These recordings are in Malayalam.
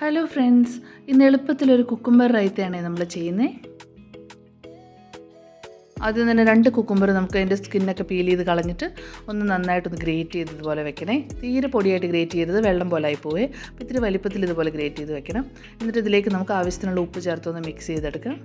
ഹലോ ഫ്രണ്ട്സ് ഇന്ന് എളുപ്പത്തിലൊരു കുക്കുംബർ റൈത്തയാണ് നമ്മൾ ചെയ്യുന്നത് ആദ്യം തന്നെ രണ്ട് കുക്കുംബർ നമുക്ക് അതിന്റെ സ്കിന്നൊക്കെ പീൽ ചെയ്ത് കളഞ്ഞിട്ട് ഒന്ന് നന്നായിട്ടൊന്ന് ഗ്രേറ്റ് ചെയ്ത് ഇതുപോലെ വെക്കണേ. തീരെ പൊടിയായിട്ട് ഗ്രേറ്റ് ചെയ്തത് വെള്ളം പോലെ ആയി പോവേ. അപ്പോൾ ഇത്തിരി വലിപ്പത്തിൽ ഇതുപോലെ ഗ്രേറ്റ് ചെയ്ത് വെക്കണം. എന്നിട്ട് ഇതിലേക്ക് നമുക്ക് ആവശ്യത്തിനുള്ള ഉപ്പ് ചേർത്തൊന്ന് മിക്സ് ചെയ്തെടുക്കാം.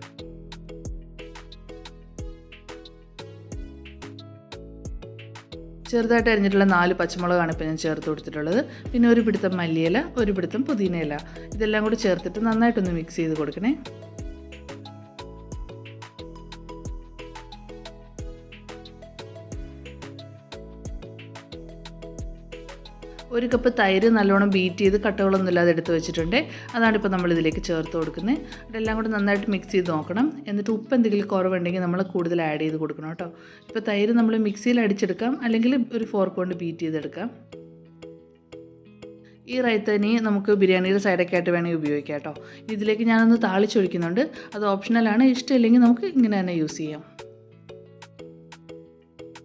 ചെറുതായിട്ട് അരിഞ്ഞിട്ടുള്ള നാല് പച്ചമുളകാണ് ഇപ്പോൾ ഞാൻ ചേർത്ത് കൊടുത്തിട്ടുള്ളത്. പിന്നെ ഒരു പിടുത്തം മല്ലിയില ഒരു പിടുത്തം പുതിനയില. ഇതെല്ലാം കൂടി ചേർത്തിട്ട് നന്നായിട്ടൊന്ന് മിക്സ് ചെയ്ത് കൊടുക്കണേ. ഒരു കപ്പ് തൈര് നല്ലോണം ബീറ്റ് ചെയ്ത് കട്ടകളൊന്നും ഇല്ലാതെ എടുത്ത് വെച്ചിട്ടുണ്ട്. അതാണ് ഇപ്പോൾ നമ്മൾ ഇതിലേക്ക് ചേർത്ത് കൊടുക്കുന്നത്. അതെല്ലാം കൂടെ നന്നായിട്ട് മിക്സ് ചെയ്ത് നോക്കണം. എന്നിട്ട് ഉപ്പ് എന്തെങ്കിലും കുറവുണ്ടെങ്കിൽ നമ്മൾ കൂടുതൽ ആഡ് ചെയ്ത് കൊടുക്കണം കേട്ടോ. ഇപ്പോൾ തൈര് നമ്മൾ മിക്സിയിൽ അടിച്ചെടുക്കാം. അല്ലെങ്കിൽ ഒരു ഫോർക്ക് കൊണ്ട് ബീറ്റ് ചെയ്തെടുക്കാം. ഈ റൈത്തനി നമുക്ക് ബിരിയാണിയുടെ സൈഡൊക്കെ ആയിട്ട് വേണമെങ്കിൽ ഉപയോഗിക്കാം കേട്ടോ. ഇതിലേക്ക് ഞാനൊന്ന് താളിച്ചൊഴിക്കുന്നുണ്ട് അത് ഓപ്ഷണലാണ് ഇഷ്ടമില്ലെങ്കിൽ നമുക്ക് ഇങ്ങനെ തന്നെ യൂസ് ചെയ്യാം.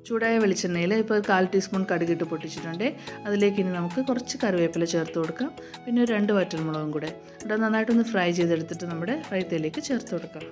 ചൂടായ വെളിച്ചെണ്ണയിൽ ഇപ്പോൾ കാൽ ടീസ്പൂൺ കടുകിട്ട് പൊട്ടിച്ചിട്ടുണ്ട്. അതിലേക്ക് ഇനി നമുക്ക് കുറച്ച് കറിവേപ്പില ചേർത്ത് കൊടുക്കാം. പിന്നെ ഒരു രണ്ട് വറ്റൽമുളകും കൂടെ. ഇവിടെ നന്നായിട്ടൊന്ന് ഫ്രൈ ചെയ്തെടുത്തിട്ട് നമ്മുടെ റൈത്തയിലേക്ക് ചേർത്ത് കൊടുക്കാം.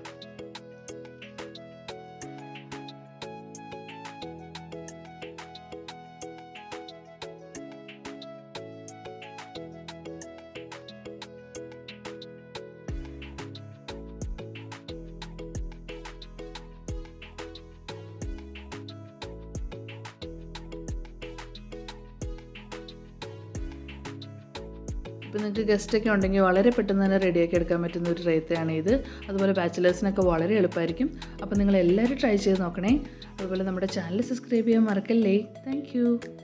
ഇപ്പോൾ നിങ്ങൾക്ക് ഗസ്റ്റൊക്കെ ഉണ്ടെങ്കിൽ വളരെ പെട്ടെന്ന് തന്നെ റെഡിയാക്കി എടുക്കാൻ പറ്റുന്ന ഒരു റേത്തയാണ് ഇത്. അതുപോലെ ബാച്ചിലേഴ്സിനൊക്കെ വളരെ എളുപ്പമായിരിക്കും. അപ്പോൾ നിങ്ങൾ എല്ലാവരും ട്രൈ ചെയ്ത് നോക്കണേ. അതുപോലെ നമ്മുടെ ചാനൽ സബ്സ്ക്രൈബ് ചെയ്യാൻ മറക്കല്ലേ. താങ്ക്